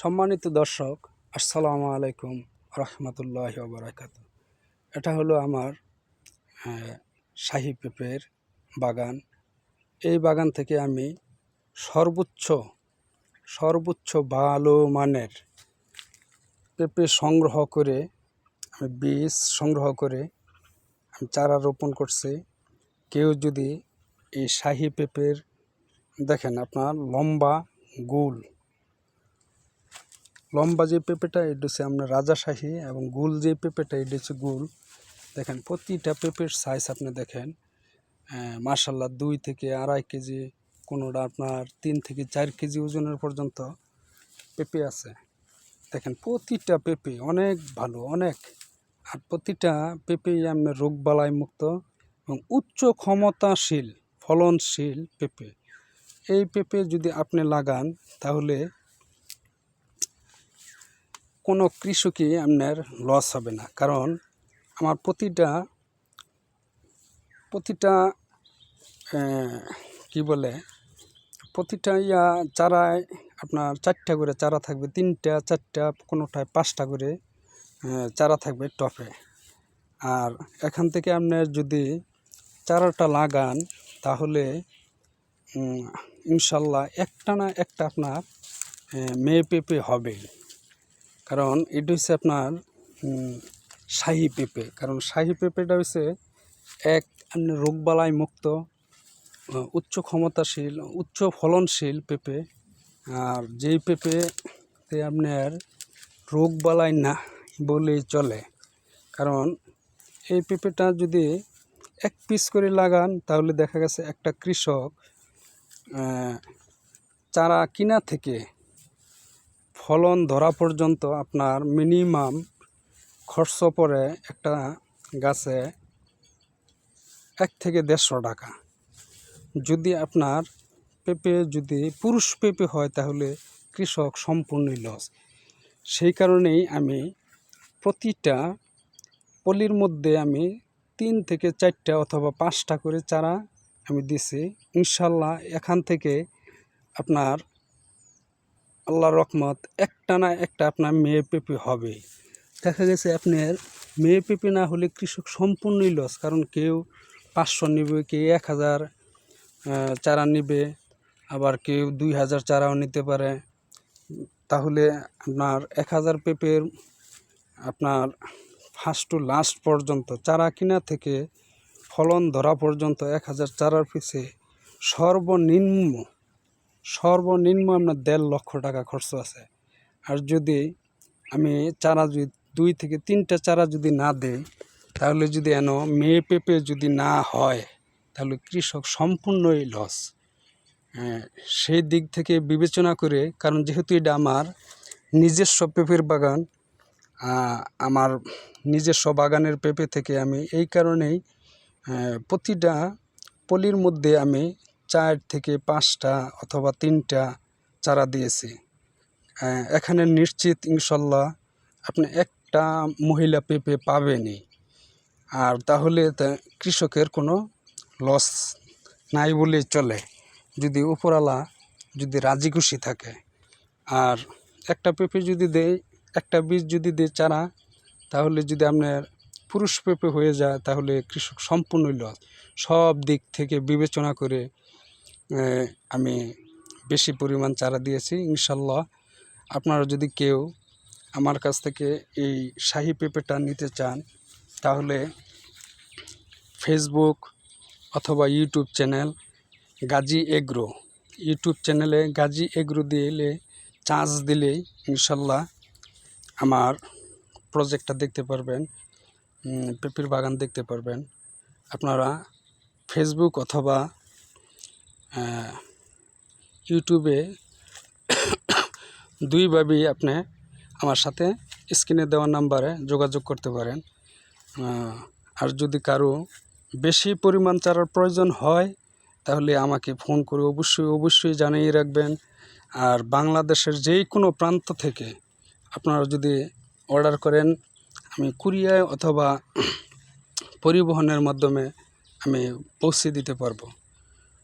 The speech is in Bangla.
সম্মানিত দর্শক, আসসালামু আলাইকুম রহমতুল্লাহ বারাকাত এটা হলো আমার শাহী পেঁপের বাগান। এই বাগান থেকে আমি সর্বোচ্চ সর্বোচ্চ ভালো মানের পেঁপে সংগ্রহ করে, আমি বীজ সংগ্রহ করে আমি চারা রোপণ করছি। কেউ যদি এই শাহী পেঁপের, দেখেন আপনার লম্বা, গোল লম্বা যে পেঁপেটা, এটা হচ্ছে আপনার রাজাশাহী এবং গুল যে পেঁপেটা, এটা হচ্ছে গুল। দেখেন, প্রতিটা পেঁপের সাইজ আপনি দেখেন মার্শাল্লাহ দুই থেকে আড়াই কেজি, কোনোটা আপনার তিন থেকে চার কেজি ওজনের পর্যন্ত পেঁপে আছে। দেখেন, প্রতিটা পেঁপে অনেক ভালো, অনেক। আর প্রতিটা পেঁপেই আপনার রোগবালাই মুক্ত এবং উচ্চ ক্ষমতাশীল, ফলনশীল পেঁপে। এই পেঁপে যদি আপনি লাগান, তাহলে কোনো কৃষকই আপনার লস হবে না। কারণ আমার প্রতিটা প্রতিটা কি বলে, প্রতিটা ইয়া চারায় আপনার চারটা করে চারা থাকবে, তিনটা, চারটা, কোনোটায় পাঁচটা করে চারা থাকবে টপে। আর এখান থেকে আপনার যদি চারাটা লাগান, তাহলে ইনশাল্লাহ একটা না একটা আপনার মেয়ে পেঁপে হবেই কারণ এটা হচ্ছে আপনার শাহী পেঁপে। কারণ শাহী পেঁপেটা হচ্ছে এক রোগবালাই মুক্ত উচ্চ ক্ষমতাশীল, উচ্চ ফলনশীল পেঁপে। আর যেই পেঁপেতে আপনার রোগবালাই না বলেই চলে। কারণ এই পেঁপেটা যদি এক পিস করে লাগান, তাহলে দেখা গেছে একটা কৃষক চারা কিনা থেকে ফলন ধরা পর্যন্ত আপনার মিনিমাম খরচ পড়ে একটা গাছে এক থেকে দেড়শো টাকা। যদি আপনার পেঁপে যদি পুরুষ পেঁপে হয় তাহলে কৃষক সম্পূর্ণই লস সেই কারণেই আমি প্রতিটা পলির মধ্যে আমি তিন থেকে চারটা অথবা পাঁচটা করে চারা আমি দিছি। ইনশাল্লাহ এখান থেকে আপনার আল্লাহর রহমত, একটা না একটা আপনার মেয়ে পেঁপে হবে দেখা গেছে আপনার মেয়ে পেঁপে না হলে কৃষক সম্পূর্ণই লস কারণ কেউ পাঁচশো নেবে, কেউ এক হাজার চারা নেবে, আবার কেউ দুই হাজার চারাও নিতে পারে। তাহলে আপনার এক হাজার পেঁপের আপনার ফার্স্ট টু লাস্ট পর্যন্ত, চারা কিনা থেকে ফলন ধরা পর্যন্ত এক হাজার চারার পিছে সর্বনিম্ন সর্বনিম্ন আপনার দেড় লক্ষ টাকা খরচ আছে। আর যদি আমি চারা যদি দুই থেকে তিনটা চারা যদি না দেই, তাহলে যদি এন মেয়ে পেঁপে যদি না হয়, তাহলে কৃষক সম্পূর্ণই লস সেই দিক থেকে বিবেচনা করে, কারণ যেহেতু এটা আমার নিজস্ব পেঁপের বাগান আমার নিজস্ব বাগানের পেঁপে থেকে আমি এই কারণেই প্রতিটা পলির মধ্যে আমি চার থেকে পাঁচটা অথবা তিনটা চারা দিয়েছি। এখানে নিশ্চিত ইনশাল্লাহ আপনি একটা মহিলা পেঁপে পাবেনই। আর তাহলে কৃষকের কোনো লস নাই বলেই চলে। যদি উপরওয়ালা যদি রাজি খুশি থাকে। আর একটা পেঁপে যদি দেয়, একটা বীজ যদি দেয় চারা, তাহলে যদি আপনার পুরুষ পেঁপে হয়ে যায়, তাহলে কৃষক সম্পূর্ণই লস। সব দিক থেকে বিবেচনা করে আমি বেশি পরিমাণ চারা দিয়েছি, ইনশাল্লাহ। আপনারা যদি কেউ আমার কাছ থেকে এই শাহি পেঁপেটা নিতে চান, তাহলে ফেসবুক অথবা YouTube channel Gazi agro. YouTube চ্যানেলে গাজী এগ্রো দিলে, চার্জ দিলেই ইনশাল্লাহ আমার প্রজেক্টটা দেখতে পারবেন পেঁপের বাগান দেখতে পারবেন। আপনারা ফেসবুক অথবা ইউটিউবে দুইভাবেই আপনি আমার সাথে স্ক্রিনে দেওয়া নাম্বারে যোগাযোগ করতে পারেন। আর যদি কারও বেশি পরিমাণ চারার প্রয়োজন হয়, তাহলে আমাকে ফোন করে অবশ্যই অবশ্যই জানিয়ে রাখবেন। আর বাংলাদেশের যেই কোনো প্রান্ত থেকে আপনারা যদি অর্ডার করেন, আমি কুরিয়ায় অথবা পরিবহনের মাধ্যমে আমি পৌঁছে দিতে পারব।